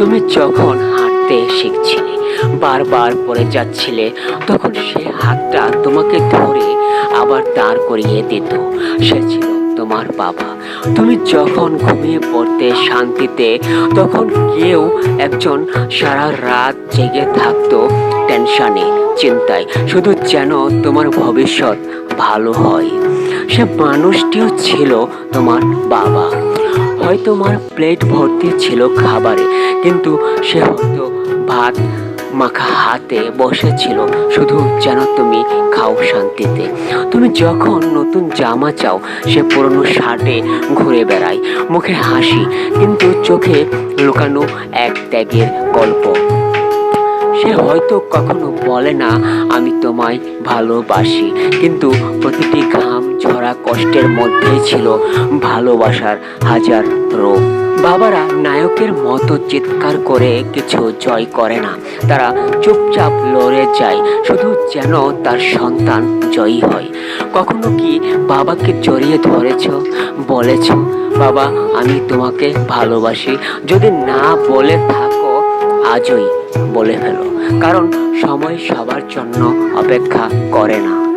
তুমি যখন হাঁটতে শিখছিলে, বারবার পড়ে যাচ্ছিলে, তখন সে হাতটা তোমাকে ধরে আবার দাঁড় করিয়ে দিত। সে ছিল তোমার বাবা। তুমি যখন ঘুমিয়ে পড়তে শান্তিতে, তখন কেউ একজন সারা রাত জেগে থাকতো টেনশনে, চিন্তায়। শুধু যেন তোমার ভবিষ্যৎ ভালো হয়। সে মানুষটিও ছিল তোমার বাবা। হয়তো তোমার প্লেট ভর্তি ছিল খাবারে, কিন্তু সে হয়তো ভাত মাখা হাতে বসেছিল, শুধু যেন তুমি খাও শান্তিতে। তুমি যখন নতুন জামা চাও, সে পুরনো শার্টে ঘুরে বেড়ায়, মুখে হাসি, কিন্তু চোখে লুকানো এক ত্যাগের গল্প। সে হয়তো কখনো বলে না, আমি তোমায় ভালোবাসি। কিন্তু প্রতিটি ঘাম ঝরা কষ্টের মধ্যে ছিল ভালোবাসার হাজার রোগ বাবারা নায়কের মতো চিৎকার করে কিছু জয় করে না। তারা চুপচাপ লড়ে যায়, শুধু যেন তার সন্তান জয়ী হয়। কখনো কি বাবাকে জড়িয়ে ধরেছ? বলেছ, বাবা, আমি তোমাকে ভালোবাসি। যদি না বলে থাকো, আজই বলে ফেলো। কারণ সময় সবার জন্য অপেক্ষা করে না।